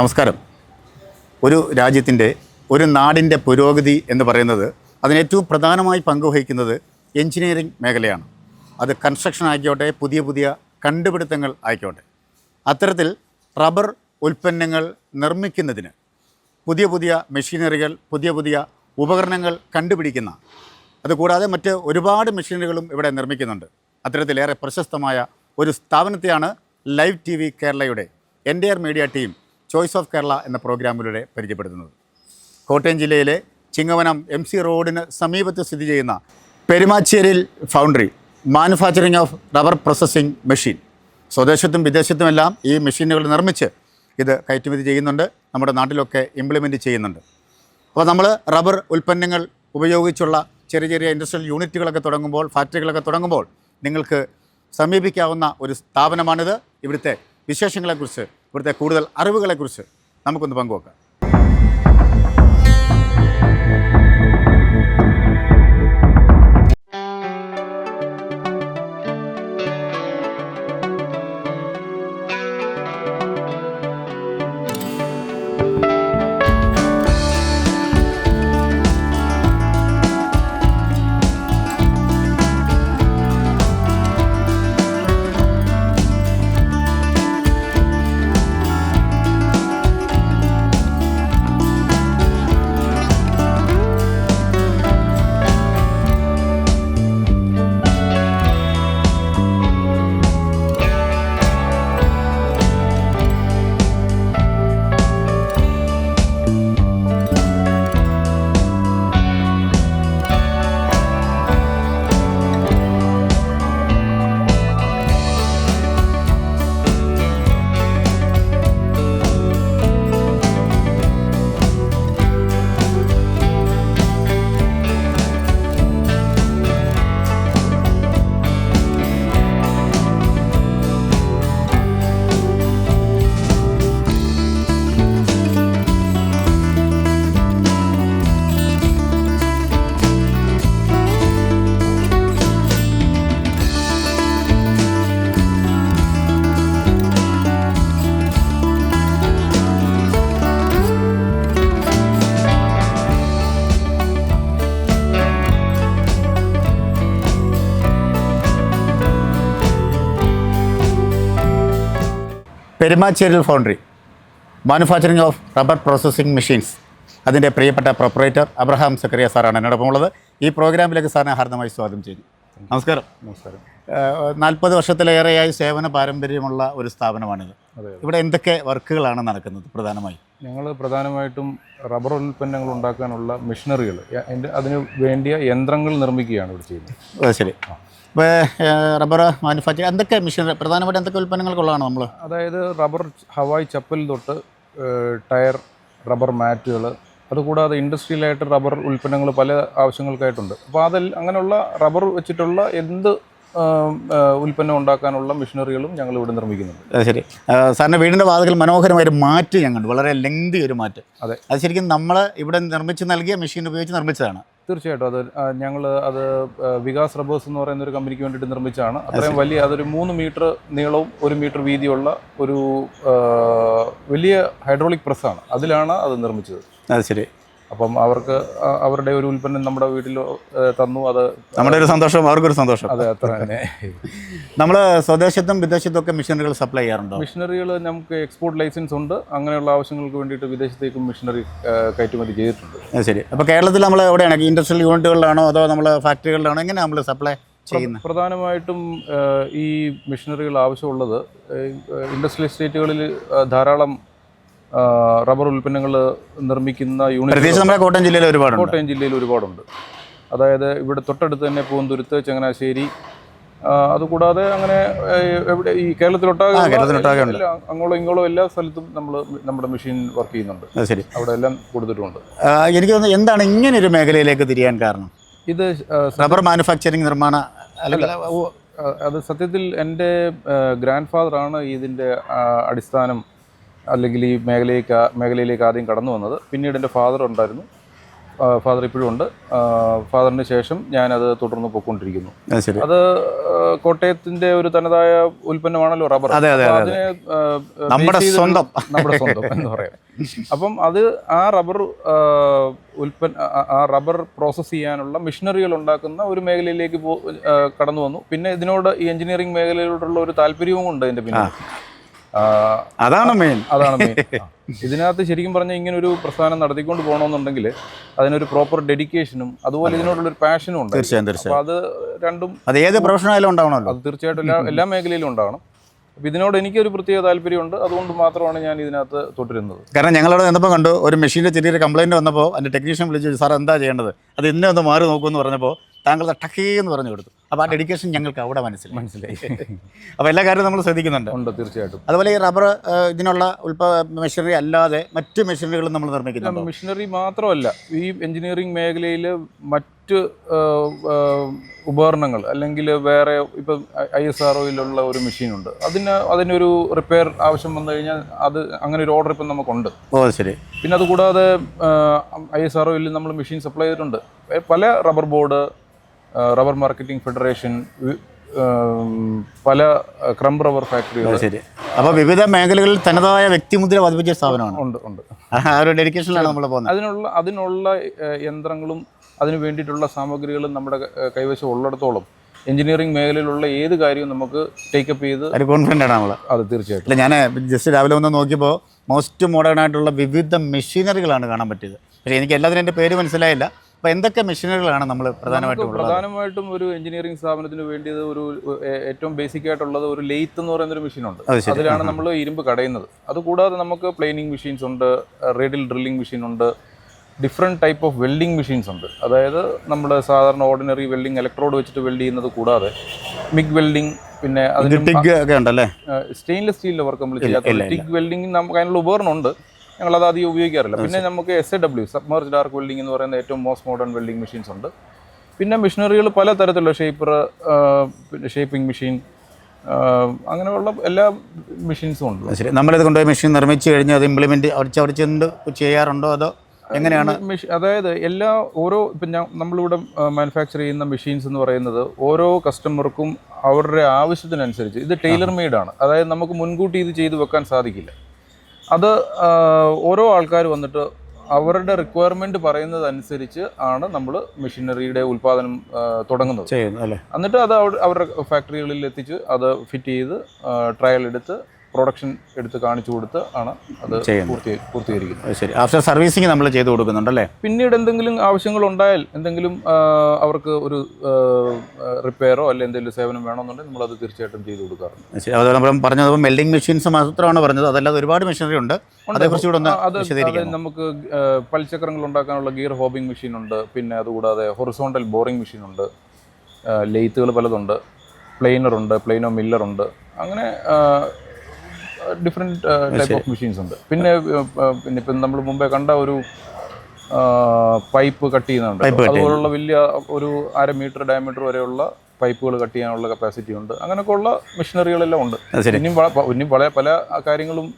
നമസ്കാരം. ഒരു രാജ്യത്തിന്റെ ഒരു നാടിന്റെ പുരോഗതി എന്ന് പറയുന്നത് അതിനേറ്റവും പ്രധാനമായി പങ്കുവഹിക്കുന്നത് എഞ്ചിനീയറിംഗ് മേഖലയാണ്. അത് കൺസ്ട്രക്ഷൻ ആയിക്കോട്ടെ പുതിയ പുതിയ കണ്ടുപിടുത്തങ്ങൾ ആയിക്കോട്ടെ. അത്തരത്തിൽ റബ്ബർ ഉൽപ്പന്നങ്ങൾ നിർമ്മിക്കുന്നതിന് പുതിയ പുതിയ മെഷീനറികൾ പുതിയ പുതിയ ഉപകരണങ്ങൾ കണ്ടുപിടിക്കുന്ന അതുകൂടാതെ മറ്റ് ഒരുപാട് മെഷീനറികളും ഇവിടെ നിർമ്മിക്കുന്നുണ്ട്. അത്തരത്തിലേറെ പ്രശസ്തമായ ഒരു സ്ഥാപനത്തെയാണ് ലൈവ് ടി വി കേരളയുടെ entire media team choice of Kerala എന്ന പ്രോഗ്രാമിലൂടെ പരിചയപ്പെടുത്തുന്നത്. കോട്ടയം ജില്ലയിലെ ചിങ്ങവനം എം സി റോഡിന് സമീപത്ത് സ്ഥിതി ചെയ്യുന്ന Perumacheril foundry manufacturing of rubber processing machine സ്വദേശത്തും വിദേശത്തുമെല്ലാം ഈ മെഷീനുകൾ നിർമ്മിച്ച് ഇത് കയറ്റുമതി ചെയ്യുന്നുണ്ട്. നമ്മുടെ നാട്ടിലൊക്കെ ഇംപ്ലിമെന്റ് ചെയ്യുന്നുണ്ട്. അപ്പോൾ നമ്മൾ റബ്ബർ ഉൽപ്പന്നങ്ങൾ ഉപയോഗിച്ചുള്ള ചെറിയ ചെറിയ ഇൻഡസ്ട്രിയൽ യൂണിറ്റുകളൊക്കെ തുടങ്ങുമ്പോൾ ഫാക്ടറികളൊക്കെ തുടങ്ങുമ്പോൾ നിങ്ങൾക്ക് സമീപിക്കാവുന്ന ഒരു സ്ഥാപനമാണിത്. ഇവിടുത്തെ വിശേഷങ്ങളെക്കുറിച്ച് ഇവിടുത്തെ കൂടുതൽ അറിവുകളെക്കുറിച്ച് നമുക്കൊന്ന് പങ്കുവെക്കാം. Perumacheril foundry manufacturing of rubber processing machines അതിന്റെ പ്രിയപ്പെട്ട പ്രൊപ്പറേറ്റർ അബ്രഹാം സക്കറിയ സാറാണ് എന്നോടൊപ്പം ഉള്ളത്. ഈ പ്രോഗ്രാമിലേക്ക് സാറിനെ ഹാർദമായി സ്വാഗതം ചെയ്യുന്നു. നമസ്കാരം. നമസ്കാരം. നാൽപ്പത് വർഷത്തിലേറെയായി സേവന പാരമ്പര്യമുള്ള ഒരു സ്ഥാപനമാണിത്. ഇവിടെ എന്തൊക്കെ വർക്കുകളാണ് നടക്കുന്നത് പ്രധാനമായി? ഞങ്ങൾ പ്രധാനമായിട്ടും റബ്ബർ ഉൽപ്പന്നങ്ങൾ ഉണ്ടാക്കാനുള്ള മെഷീനറികൾ അതിന് വേണ്ടിയ യന്ത്രങ്ങൾ നിർമ്മിക്കുകയാണ് ഇവിടെ ചെയ്യുന്നത്. ശരി. ഇപ്പോൾ റബ്ബർ മാനുഫാക്ചർ എന്തൊക്കെ മെഷീനറി പ്രധാനമായിട്ട് എന്തൊക്കെ ഉൽപ്പന്നങ്ങൾക്കുള്ളതാണ് നമ്മൾ അതായത് റബ്ബർ ഹവായ് ചപ്പൽ തൊട്ട് ടയർ റബ്ബർ മാറ്റുകൾ അതുകൂടാതെ ഇൻഡസ്ട്രിയലായിട്ട് റബ്ബർ ഉൽപ്പന്നങ്ങൾ പല ആവശ്യങ്ങൾക്കായിട്ടുണ്ട്. അപ്പോൾ അതിൽ അങ്ങനെയുള്ള റബ്ബർ വെച്ചിട്ടുള്ള എന്ത് ഉൽപ്പന്നം ഉണ്ടാക്കാനുള്ള മെഷീനറികളും ഞങ്ങൾ ഇവിടെ നിർമ്മിക്കുന്നുണ്ട്. അത് ശരി. സാറിന്റെ വീടിന്റെ വാതിൽ മനോഹരമായ ഒരു മാറ്റ് ഞങ്ങൾ വളരെ ലെങ്തി ഒരു മാറ്റ്. അതെ. അത് ശരിക്കും നമ്മൾ ഇവിടെ നിർമ്മിച്ച് നൽകിയ മെഷീൻ ഉപയോഗിച്ച് നിർമ്മിച്ചതാണ്. തീർച്ചയായിട്ടും. അത് ഞങ്ങൾ അത് വികാസ് റബേഴ്സ് എന്ന് പറയുന്ന ഒരു കമ്പനിക്ക് വേണ്ടിയിട്ട് നിർമ്മിച്ചതാണ്. അത്രയും വലിയ അതൊരു മൂന്ന് മീറ്റർ നീളവും ഒരു മീറ്റർ വീതിയുള്ള ഒരു വലിയ ഹൈഡ്രോളിക് പ്രസ്സാണ്. അതിലാണ് അത് നിർമ്മിച്ചത്. അത് ശരി. അപ്പം അവർക്ക് അവരുടെ ഒരു ഉൽപ്പന്നം നമ്മുടെ വീട്ടിൽ തന്നു അത് നമ്മുടെ ഒരു സന്തോഷം അവർക്കൊരു സന്തോഷം. അതെ അത്ര തന്നെ. നമ്മൾ സ്വദേശത്തും വിദേശത്തും ഒക്കെ മിഷനറികൾ സപ്ലൈ ചെയ്യാറുണ്ടോ? മിഷനറികൾ നമുക്ക് എക്സ്പോർട്ട് ലൈസൻസ് ഉണ്ട്. അങ്ങനെയുള്ള ആവശ്യങ്ങൾക്ക് വേണ്ടിയിട്ട് വിദേശത്തേക്കും മിഷനറി കയറ്റുമതി ചെയ്തിട്ടുണ്ട്. ശരി. അപ്പോൾ കേരളത്തിൽ നമ്മൾ എവിടെയാണ്? ഇൻഡസ്ട്രിയൽ യൂണിറ്റുകളിലാണോ അതോ നമ്മൾ ഫാക്ടറികളിലാണോ? എങ്ങനെ നമ്മൾ സപ്ലൈ ചെയ്യുന്നത് പ്രധാനമായിട്ടും ഈ മിഷനറികൾ ആവശ്യമുള്ളത് ഇൻഡസ്ട്രിയൽ എസ്റ്റേറ്റുകളിൽ ധാരാളം റബ്ബർ ഉൽപ്പന്നങ്ങൾ നിർമ്മിക്കുന്ന യൂണിറ്റ് നമ്മുടെ കോട്ടയം ജില്ലയിൽ ഒരുപാട് കോട്ടയം ജില്ലയിൽ ഒരുപാടുണ്ട്. അതായത് ഇവിടെ തൊട്ടടുത്ത് തന്നെ പൂന്തുരുത്ത് ചങ്ങനാശ്ശേരി അതുകൂടാതെ അങ്ങനെ എവിടെ ഈ കേരളത്തിലൊട്ടാകെ അങ്ങോളം ഇങ്ങോളം എല്ലാ സ്ഥലത്തും നമ്മൾ നമ്മുടെ മെഷീൻ വർക്ക് ചെയ്യുന്നുണ്ട്. ശരി. അവിടെ എല്ലാം കൊടുത്തിട്ടുണ്ട്. എനിക്ക് തോന്നുന്നു എന്താണ് ഇങ്ങനെ ഒരു മേഖലയിലേക്ക് തിരിയാൻ കാരണം? ഇത് റബ്ബർ മാനുഫാക്ചറിങ് നിർമ്മാണ അത് സത്യത്തിൽ എന്റെ ഗ്രാൻഡ് ഫാദറാണ് ഇതിന്റെ അടിസ്ഥാനം. അല്ലെങ്കിൽ ഈ മേഖലയിലേക്ക് മേഖലയിലേക്ക് ആദ്യം കടന്നു വന്നത്. പിന്നീട് എന്റെ ഫാദർ ഉണ്ടായിരുന്നു. ഫാദർ ഇപ്പോഴും ഉണ്ട്. ഫാദറിന് ശേഷം ഞാനത് തുടർന്ന് പോയിക്കൊണ്ടിരിക്കുന്നു. അത് കോട്ടയത്തിന്റെ ഒരു തനതായ ഉൽപ്പന്നമാണല്ലോ റബ്ബർ. അതിനെ, നമ്മുടെ സ്വന്തം. നമ്മുടെ സ്വന്തം എന്ന് പറയാം. അപ്പം അത് ആ റബ്ബർ ഉൽപ്പന്ന ആ- റബ്ബർ പ്രോസസ്സ് ചെയ്യാനുള്ള മെഷീനറികൾ ഉണ്ടാക്കുന്ന ഒരു മേഖലയിലേക്ക് കടന്നു വന്നു. പിന്നെ ഇതിനോട് ഈ എഞ്ചിനീയറിംഗ് മേഖലയിലോട്ടുള്ള ഒരു താല്പര്യവും ഉണ്ട് എന്റെ പിന്നിൽ. ആ, അതാണ് മെയിൻ അതാണ് മെയിൻ ഇതിനകത്ത് ശരിക്കും പറഞ്ഞാൽ ഇങ്ങനെ ഒരു പ്രസ്ഥാനം നടത്തിക്കൊണ്ട് പോകണമെന്നുണ്ടെങ്കിൽ അതിനൊരു പ്രോപ്പർ ഡെഡിക്കേഷനും അതുപോലെ ഇതിനോടുള്ള ഒരു പാഷനും ഉണ്ട് തീർച്ചയായും തീർച്ചയായും. അത് രണ്ടും അത് ഏത് പ്രൊഫഷനായാലും ഉണ്ടാവണമല്ലോ. അത് തീർച്ചയായിട്ടും എല്ലാ എല്ലാ മേഖലയിലും ഉണ്ടാവണം. അപ്പം ഇതിനോട് എനിക്കൊരു പ്രത്യേക താല്പര്യമുണ്ട്. അതുകൊണ്ട് മാത്രമാണ് ഞാൻ ഇതിനകത്ത് തുടരുന്നത് കാരണം ഞങ്ങളവിടെ നിന്നപ്പോൾ കണ്ടു ഒരു മെഷീന്റെ ചെറിയൊരു കംപ്ലൈന്റ് വന്നപ്പോൾ അതിന്റെ ടെക്നീഷ്യൻ വിളിച്ചു സാർ എന്താ ചെയ്യേണ്ടത്? അത് ഇന്നെ ഒന്ന് മാറി നോക്കുമെന്ന് പറഞ്ഞപ്പോൾ താങ്കൾ ടക്കേ എന്ന് പറഞ്ഞു കൊടുത്തു. അപ്പോൾ ആ ഡെഡിക്കേഷൻ ഞങ്ങൾക്ക് അവിടെ മനസ്സിലായി. മനസ്സിലായി. അപ്പോൾ എല്ലാ കാര്യവും നമ്മൾ ശ്രദ്ധിക്കുന്നുണ്ട്. ഉണ്ട് തീർച്ചയായിട്ടും. അതുപോലെ ഈ റബ്ബർ ഇതിനുള്ള ഉൽപ്പ മെഷീനറി അല്ലാതെ മറ്റ് മെഷീനറികളും നമ്മൾ നിർമ്മിക്കുന്നുണ്ട്? മെഷീനറി മാത്രമല്ല ഈ എഞ്ചിനീയറിംഗ് മേഖലയിൽ മറ്റ് ഉപകരണങ്ങൾ അല്ലെങ്കിൽ വേറെ ഇപ്പം ഐ എസ് ആർ ഒയിലുള്ള ഒരു മെഷീനുണ്ട് അതിന് അതിനൊരു റിപ്പയർ ആവശ്യം വന്നു കഴിഞ്ഞാൽ അത് അങ്ങനെ ഒരു ഓർഡർ ഇപ്പം നമുക്കുണ്ട്. ഓ ശരി. പിന്നെ അതുകൂടാതെ ഐ എസ് ആർ ഒയിൽ നമ്മൾ മെഷീൻ സപ്ലൈ ചെയ്തിട്ടുണ്ട്. പല rubber board rubber marketing federation പല ക്രം റബ്ബർ ഫാക്ടറികൾ ശരി. അപ്പോൾ വിവിധ മേഖലകളിൽ തനതായ വ്യക്തിമുദ്ര പതിപ്പിച്ച സ്ഥാപനമാണ്. ഉണ്ട് ഉണ്ട്. ആ ഒരു ഡെഡിക്കേഷനിലാണ് നമ്മൾ പോകുന്നത്. അതിനുള്ള അതിനുള്ള യന്ത്രങ്ങളും അതിന് വേണ്ടിയിട്ടുള്ള സാമഗ്രികളും നമ്മുടെ കൈവശം ഉള്ളിടത്തോളം എഞ്ചിനീയറിംഗ് മേഖലയിലുള്ള ഏത് കാര്യവും നമുക്ക് ടേക്കപ്പ് ചെയ്ത് ഒരു കോൺഫിഡന്റ് ആണ് നമ്മൾ അത് തീർച്ചയായിട്ടും. ഞാൻ ജസ്റ്റ് രാവിലെ വന്ന് നോക്കിയപ്പോൾ മോസ്റ്റ് മോഡേൺ ആയിട്ടുള്ള വിവിധ മെഷീനറികളാണ് കാണാൻ പറ്റിയത്. പക്ഷേ എനിക്ക് എല്ലാത്തിനും എന്റെ പേര് മനസ്സിലായില്ല. അപ്പോൾ എന്തൊക്കെ മെഷീനറികളാണ് നമ്മൾ പ്രധാനമായിട്ടും പ്രധാനമായിട്ടും ഒരു എഞ്ചിനീയറിംഗ് സ്ഥാപനത്തിന് വേണ്ടിയത് ഒരു ഏറ്റവും ബേസിക് ആയിട്ടുള്ളത് ഒരു ലെയ്ത്ത് എന്ന് പറയുന്ന ഒരു മെഷീനുണ്ട്. അത് അതിലാണ് നമ്മൾ ഇരുമ്പ് കടയുന്നത്. അതുകൂടാതെ നമുക്ക് പ്ലെയിനിങ് മെഷീൻസ് ഉണ്ട് റേഡിൽ ഡ്രില്ലിംഗ് മെഷീൻ ഉണ്ട് different type of welding machines ഉണ്ട്. അതായത് നമ്മൾ സാധാരണ ഓർഡിനറി വെൽഡിംഗ് ഇലക്ട്രോഡ് വെച്ചിട്ട് വെൽഡ് ചെയ്യുന്നത് കൂടാതെ മിഗ് വെൽഡിംഗ് പിന്നെ അതിന് സ്റ്റെയിൻലെസ് സ്റ്റീലിന്റെ വർക്ക് നമ്മൾ ചെയ്യാത്ത ടിഗ് വെൽഡിംഗ് നമുക്ക് അതിനുള്ള ഉപകരണം അത് അധികം ഉപയോഗിക്കാറില്ല. പിന്നെ നമുക്ക് S A W submerged arc welding എന്ന് പറയുന്ന ഏറ്റവും മോസ്റ്റ് മോഡേൺ വെൽഡിംഗ് മെഷീൻസ് ഉണ്ട്. പിന്നെ മെഷീനറികൾ പല തരത്തിലുള്ള ഷേപ്പർ പിന്നെ ഷേപ്പിംഗ് മെഷീൻ അങ്ങനെയുള്ള എല്ലാ മെഷീൻസും ഉണ്ട്. ശരി. നമ്മളിത് കൊണ്ടുപോയി മെഷീൻ നിർമ്മിച്ച് കഴിഞ്ഞ് അത് ഇംപ്ലിമെന്റ് അടിച്ച് അടിച്ചുകൊണ്ട് ചെയ്യാറുണ്ടോ അതോ എങ്ങനെയാണ്? അതായത് എല്ലാ ഓരോ ഇപ്പം നമ്മളിവിടെ മാനുഫാക്ചർ ചെയ്യുന്ന മെഷീൻസ് എന്ന് പറയുന്നത് ഓരോ കസ്റ്റമർക്കും അവരുടെ ആവശ്യത്തിനനുസരിച്ച് ഇത് ടൈലർ മെയ്ഡ് ആണ്. അതായത് നമുക്ക് മുൻകൂട്ടി ഇത് ചെയ്തു വെക്കാൻ സാധിക്കില്ല. അത് ഓരോ ആൾക്കാർ വന്നിട്ട് അവരുടെ റിക്വയർമെന്റ് പറയുന്നത് അനുസരിച്ച് ആണ് നമ്മൾ മെഷീനറിയുടെ ഉൽപാദനം തുടങ്ങുന്നത്. എന്നിട്ട് അത് അവരുടെ ഫാക്ടറികളിൽ എത്തിച്ച് അത് ഫിറ്റ് ചെയ്ത് ട്രയൽ എടുത്ത് പ്രൊഡക്ഷൻ എടുത്ത് കാണിച്ചു കൊടുത്ത് ആണ് അത് പൂർത്തീകരിക്കുന്നത്. ശരി. ആഫ്റ്റർ സർവീസിങ് നമ്മൾ ചെയ്തു കൊടുക്കുന്നുണ്ടല്ലേ? പിന്നീട് എന്തെങ്കിലും ആവശ്യങ്ങൾ ഉണ്ടായാൽ എന്തെങ്കിലും അവർക്ക് ഒരു റിപ്പയറോ അല്ലെ എന്തെങ്കിലും സേവനം വേണമെന്നുണ്ടെങ്കിൽ നമ്മൾ അത് തീർച്ചയായിട്ടും ചെയ്തു കൊടുക്കാറുണ്ട്. ശരി. അതുപോലെ നമ്മൾ പറഞ്ഞത് വെൽഡിംഗ് മെഷീൻസ് മാത്രമാണ് പറഞ്ഞത്. അതല്ലാതെ ഒരുപാട് മെഷീനറി ഉണ്ട്. അതേക്കുറിച്ച് കൂടെ ഒന്ന് ആ, അത് അത് നമുക്ക് പൽചക്രങ്ങൾ ഉണ്ടാക്കാനുള്ള ഗിയർ ഹോബിംഗ് മെഷീൻ ഉണ്ട്. പിന്നെ അതുകൂടാതെ ഹൊറിസോണ്ടൽ ബോറിംഗ് മെഷീൻ ഉണ്ട്. ലെയ്ത്തുകൾ പലതുണ്ട്. പ്ലെയിനറുണ്ട് പ്ലെയിനോ മില്ലറുണ്ട് അങ്ങനെ ഡിഫറെന്റ് ടൈപ്പ് ഓഫ് മെഷീൻസ് ഉണ്ട്. പിന്നെ പിന്നെ ഇപ്പം നമ്മൾ മുമ്പേ കണ്ട ഒരു പൈപ്പ് കട്ട് ചെയ്യുന്നുണ്ട്. അതുപോലുള്ള വലിയ ഒരു അര മീറ്റർ ഡയമീറ്റർ വരെയുള്ള പൈപ്പുകൾ കട്ട് ചെയ്യാനുള്ള കപ്പാസിറ്റി ഉണ്ട്. അങ്ങനെയൊക്കെ ഉള്ള മെഷീനറികളെല്ലാം ഉണ്ട്. ഇനിയും ഇനിയും പല പല കാര്യങ്ങളും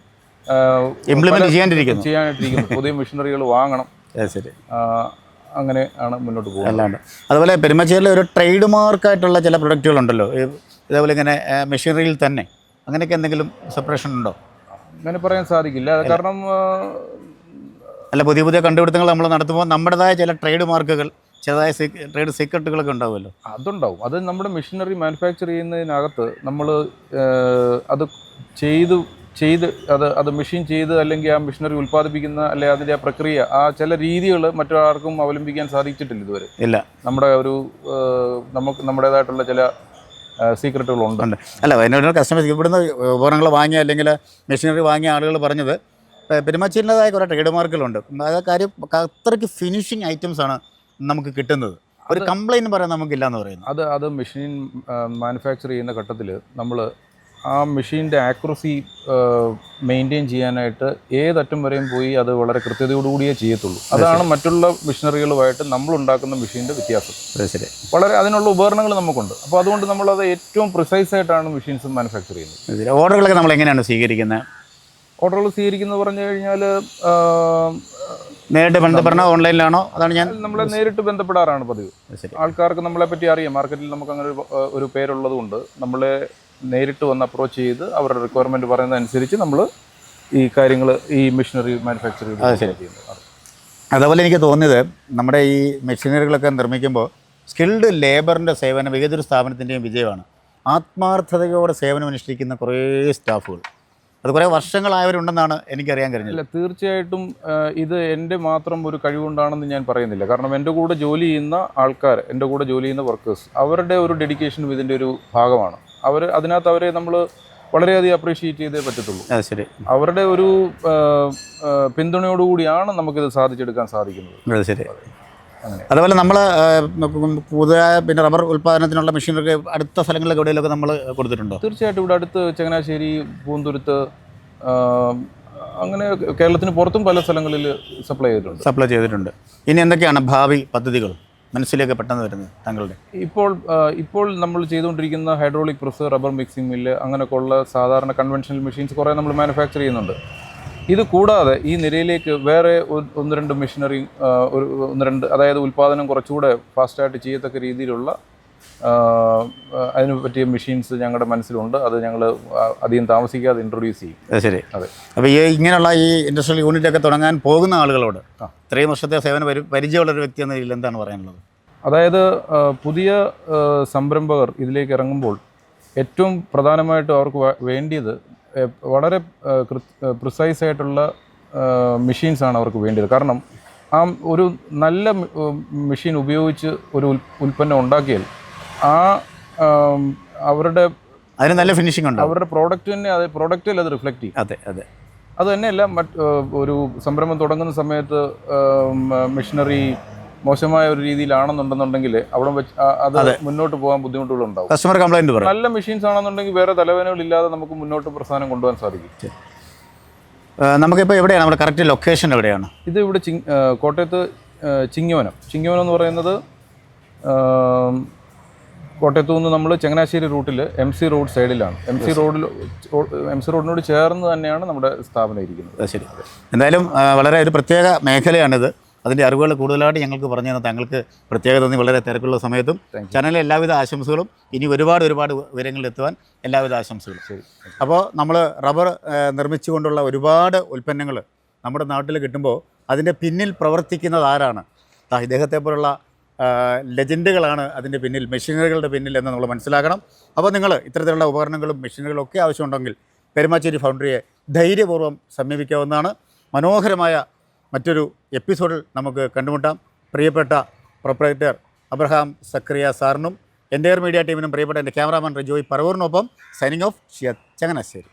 ഇംപ്ലിമെന്റ് ചെയ്യാണ്ടിരിക്കുന്നു ചെയ്യാനായിട്ടിരിക്കുന്നു പുതിയ മെഷീനറികൾ വാങ്ങണം. ശരി. അങ്ങനെ ആണ് മുന്നോട്ട് പോകുന്നത്. അല്ലാണ്ട് അതുപോലെ പെരുമച്ചേരിൽ ഒരു ട്രേഡ് മാർക്കായിട്ടുള്ള ചില പ്രൊഡക്റ്റുകളുണ്ടല്ലോ ഉണ്ടല്ലോ ഇതേപോലെ ഇങ്ങനെ മെഷീനറിയിൽ തന്നെ അങ്ങനെയൊക്കെ എന്തെങ്കിലും സെപ്പറേഷൻ ഉണ്ടോ? അങ്ങനെ പറയാൻ സാധിക്കില്ല. കാരണം അല്ല പുതിയ പുതിയ കണ്ടുപിടുത്തങ്ങൾ നമ്മൾ നടത്തുമ്പോൾ നമ്മുടേതായ ചില ട്രേഡ് മാർക്കുകൾ ചിലതായ ട്രേഡ് സീക്രട്ടുകളൊക്കെ ഉണ്ടാവുമല്ലോ. അതുണ്ടാവും. അത് നമ്മുടെ മെഷീനറി മാനുഫാക്ചർ ചെയ്യുന്നതിനകത്ത് നമ്മൾ അത് ചെയ്ത് ചെയ്ത് അത് അത് മെഷീൻ ചെയ്ത് അല്ലെങ്കിൽ ആ മെഷീനറി ഉൽപ്പാദിപ്പിക്കുന്ന അല്ലെ അതിന്റെ ആ പ്രക്രിയ ആ ചില രീതികൾ മറ്റൊരാൾക്കും അവലംബിക്കാൻ സാധിച്ചിട്ടില്ല ഇതുവരെ. ഇല്ല. നമ്മുടെ ഒരു നമുക്ക് നമ്മുടേതായിട്ടുള്ള ചില സീക്രട്ടുകളുണ്ട് അല്ല അതിനോട് കസ്റ്റമേഴ്സ് ഇവിടുന്ന് ഉപകരണങ്ങൾ വാങ്ങിയ അല്ലെങ്കിൽ മെഷീനറി വാങ്ങിയ ആളുകൾ പറഞ്ഞത് പെരുമച്ചേരിന്റെതായ കുറേ ട്രേഡ് മാർക്കുകളുണ്ട് അത് കാര്യം അത്രയ്ക്ക് ഫിനിഷിങ് ഐറ്റംസ് ആണ് നമുക്ക് കിട്ടുന്നത്. ഒരു കംപ്ലൈന്റ് പറയാൻ നമുക്കില്ല എന്ന് പറയുന്നു. അത് അത് മെഷീൻ മാനുഫാക്ചർ ചെയ്യുന്ന ഘട്ടത്തിൽ നമ്മൾ ആ മെഷീന്റെ ആക്യുറസി മെയിന്റെയിൻ ചെയ്യാനായിട്ട് ഏതറ്റം വരെയും പോയി അത് വളരെ കൃത്യതയോടുകൂടിയേ ചെയ്യത്തുള്ളൂ. അതാണ് മറ്റുള്ള മെഷീനറികളുമായിട്ട് നമ്മൾ ഉണ്ടാക്കുന്ന മെഷീന്റെ വ്യത്യാസം. വളരെ അതിനുള്ള ഉപകരണങ്ങൾ നമുക്കുണ്ട്. അപ്പോൾ അതുകൊണ്ട് നമ്മളത് ഏറ്റവും പ്രിസൈസ് ആയിട്ടാണ് മെഷീൻസ് മാനുഫാക്ചർ ചെയ്യുന്നത്. ഓർഡറുകളൊക്കെ നമ്മൾ എങ്ങനെയാണ് സ്വീകരിക്കുന്നത് ഓർഡറുകൾ സ്വീകരിക്കുന്നത് പറഞ്ഞു കഴിഞ്ഞാൽ നേരിട്ട് ബന്ധപ്പെടണോ? ഓൺലൈനിലാണോ? അതാണ് ഞാൻ നമ്മളെ നേരിട്ട് ബന്ധപ്പെടാറാണ് പതിവ്. ആൾക്കാർക്ക് നമ്മളെ പറ്റി അറിയാം. മാർക്കറ്റിൽ നമുക്ക് അങ്ങനെ ഒരു, ഏഹ്, ഒരു പേരുള്ളത് കൊണ്ട് നമ്മളെ നേരിട്ട് വന്ന് അപ്രോച്ച് ചെയ്ത് അവരുടെ റിക്വയർമെന്റ് പറയുന്നതനുസരിച്ച് നമ്മൾ ഈ കാര്യങ്ങൾ ഈ മെഷീനറി മാനുഫാക്ചർ ചെയ്യുന്നത്. അതേപോലെ എനിക്ക് തോന്നിയത് നമ്മുടെ ഈ മെഷീനറികളൊക്കെ നിർമ്മിക്കുമ്പോൾ സ്കിൽഡ് ലേബറിന്റെ സേവനം ഏതൊരു സ്ഥാപനത്തിന്റെയും വിജയമാണ്. ആത്മാർത്ഥതയോടെ സേവനം അനുഷ്ഠിക്കുന്ന കുറേ സ്റ്റാഫുകൾ. അത് കുറേ വർഷങ്ങളായവരുണ്ടെന്നാണ് എനിക്കറിയാൻ കഴിഞ്ഞത്. അല്ല തീർച്ചയായിട്ടും ഇത് എന്റെ മാത്രം ഒരു കഴിവുണ്ടാണെന്ന് ഞാൻ പറയുന്നില്ല. കാരണം എന്റെ കൂടെ ജോലി ചെയ്യുന്ന ആൾക്കാർ എന്റെ കൂടെ ജോലി ചെയ്യുന്ന വർക്കേഴ്സ് അവരുടെ ഒരു ഡെഡിക്കേഷനും ഇതിന്റെ ഒരു ഭാഗമാണ്. അവർ അതിനകത്ത് അവരെ നമ്മൾ വളരെയധികം അപ്രീഷിയേറ്റ് ചെയ്തേ പറ്റത്തുള്ളൂ. ശരി. അവരുടെ ഒരു പിന്തുണയോടുകൂടിയാണ് നമുക്കിത് സാധിച്ചെടുക്കാൻ സാധിക്കുന്നത്. ശരി. അതുപോലെ നമ്മൾ പുതിയ പിന്നെ റബ്ബർ ഉൽപ്പാദനത്തിനുള്ള മെഷീനറി അടുത്ത സ്ഥലങ്ങളിലൊക്കെ എവിടെയെങ്കിലുമൊക്കെ നമ്മൾ കൊടുത്തിട്ടുണ്ടോ? തീർച്ചയായിട്ടും ഇവിടെ അടുത്ത് ചങ്ങനാശ്ശേരി പൂന്തുരുത്ത് അങ്ങനെ കേരളത്തിന് പുറത്തും പല സ്ഥലങ്ങളിൽ സപ്ലൈ ചെയ്തിട്ടുണ്ട്. സപ്ലൈ ചെയ്തിട്ടുണ്ട്. ഇനി എന്തൊക്കെയാണ് ഭാവി പദ്ധതികൾ? മനസ്സിലേക്ക് പെട്ടെന്ന് വരുന്നത് താങ്കളുടെ. ഇപ്പോൾ ഇപ്പോൾ നമ്മൾ ചെയ്തുകൊണ്ടിരിക്കുന്ന hydraulic press rubber mixing mill അങ്ങനെയൊക്കെ ഉള്ള സാധാരണ കൺവെൻഷണൽ മെഷീൻസ് കുറേ നമ്മൾ മാനുഫാക്ചർ ചെയ്യുന്നുണ്ട്. ഇത് കൂടാതെ ഈ നിരയിലേക്ക് വേറെ ഒന്ന് രണ്ട് മെഷീനറി ഒരു ഒന്ന് രണ്ട് അതായത് ഉൽപ്പാദനം കുറച്ചുകൂടെ ഫാസ്റ്റായിട്ട് ചെയ്യത്തക്ക രീതിയിലുള്ള അതിന് പറ്റിയ മെഷീൻസ് ഞങ്ങളുടെ മനസ്സിലുണ്ട്. അത് ഞങ്ങൾ അധികം താമസിക്കാതെ ഇൻട്രൊഡ്യൂസ് ചെയ്യും. അത് ശരി. അതെ. അപ്പോൾ ഈ ഇങ്ങനെയുള്ള ഈ ഇൻഡസ്ട്രിയൽ യൂണിറ്റ് ഒക്കെ തുടങ്ങാൻ പോകുന്ന ആളുകളോട്. ഇത്രയും വർഷത്തെ സേവന പരിചയമുള്ള ഒരു വ്യക്തി എന്ന രീതിയിൽ എന്താണ് പറയാനുള്ളത്? അതായത് പുതിയ സംരംഭകർ ഇതിലേക്ക് ഇറങ്ങുമ്പോൾ ഏറ്റവും പ്രധാനമായിട്ടും അവർക്ക് വേണ്ടിയത് വളരെ പ്രിസൈസ് ആയിട്ടുള്ള മെഷീൻസാണ് അവർക്ക് വേണ്ടത് കാരണം ആ ഒരു നല്ല മെഷീൻ ഉപയോഗിച്ച് ഒരു ഉൽ- ഉൽപ്പന്നം ഉണ്ടാക്കിയാൽ ആ അവരുടെ അതിന് നല്ല ഫിനിഷിംഗ് ഉണ്ട്? അവരുടെ പ്രോഡക്റ്റ് തന്നെ അത് പ്രോഡക്റ്റിൽ അത് റിഫ്ലക്റ്റ് ചെയ്യും. അതെ അതെ. അത് തന്നെയല്ല മറ്റ് ഒരു സംരംഭം തുടങ്ങുന്ന സമയത്ത് മെഷീനറി മോശമായ ഒരു രീതിയിലാണെന്നുണ്ടെന്നുണ്ടെങ്കിൽ അവിടെ വെച്ച് അത് മുന്നോട്ട് പോകാൻ ബുദ്ധിമുട്ടുകളുണ്ടാവും. കസ്റ്റമർ പറയും. നല്ല മെഷീൻസ് ആണെന്നുണ്ടെങ്കിൽ വേറെ തലവേദനകളില്ലാതെ നമുക്ക് മുന്നോട്ട് പ്രസ്ഥാനം കൊണ്ടുപോകാൻ സാധിക്കും. നമുക്കിപ്പോൾ എവിടെയാണ്? നമ്മുടെ കറക്റ്റ് ലൊക്കേഷൻ എവിടെയാണ്? ഇത് ഇവിടെ കോട്ടയത്ത് ചിങ്ങവനം. ചിങ്ങവനം എന്ന് പറയുന്നത് കോട്ടയത്തു നിന്ന് നമ്മൾ ചങ്ങനാശ്ശേരി റൂട്ടിൽ എം സി റോഡ് സൈഡിലാണ് എം സി റോഡിൽ എം സി റോഡിനോട് ചേർന്ന് തന്നെയാണ് നമ്മുടെ സ്ഥാപനം ഇരിക്കുന്നത്. ശരി. എന്തായാലും വളരെ ഒരു പ്രത്യേക മേഖലയാണിത്. അതിന്റെ അറിവുകൾ കൂടുതലായിട്ട് ഞങ്ങൾക്ക് പറഞ്ഞു തന്ന താങ്കൾക്ക് പ്രത്യേക നന്ദി. വളരെ തിരക്കുള്ള സമയത്തും ചാനലിലെ എല്ലാവിധ ആശംസകളും ഇനി ഒരുപാട് ഒരുപാട് വിവരങ്ങളിൽ എത്തുവാൻ എല്ലാവിധ ആശംസകളും. ശരി. അപ്പോൾ നമ്മൾ റബ്ബർ നിർമ്മിച്ചുകൊണ്ടുള്ള ഒരുപാട് ഉൽപ്പന്നങ്ങൾ നമ്മുടെ നാട്ടിൽ കിട്ടുമ്പോൾ അതിന്റെ പിന്നിൽ പ്രവർത്തിക്കുന്നത് ആരാണ്? ഇദ്ദേഹത്തെ പോലുള്ള ലെജൻഡുകളാണ് അതിന്റെ പിന്നിൽ മെഷീനറികളുടെ പിന്നിൽ എന്ന് നമ്മൾ മനസ്സിലാക്കണം. അപ്പോൾ നിങ്ങൾ ഇത്തരത്തിലുള്ള ഉപകരണങ്ങളും മെഷീനറികളും ഒക്കെ ആവശ്യമുണ്ടെങ്കിൽ പെരുമാച്ചേരി ഫൗണ്ടറിയെ ധൈര്യപൂർവം സമീപിക്കാവുന്നതാണ്. മനോഹരമായ മറ്റൊരു എപ്പിസോഡിൽ നമുക്ക് കണ്ടുമുട്ടാം. പ്രിയപ്പെട്ട പ്രൊപ്പറേറ്റർ അബ്രഹാം സക്രിയ സാറിനും എന്റെ മീഡിയ ടീമിനും പ്രിയപ്പെട്ട എന്റെ ക്യാമറാമാൻ റിജോയ് പറവൂറിനൊപ്പം സൈനിങ് ഓഫ് ഷിയ ചങ്ങനാശ്ശേരി.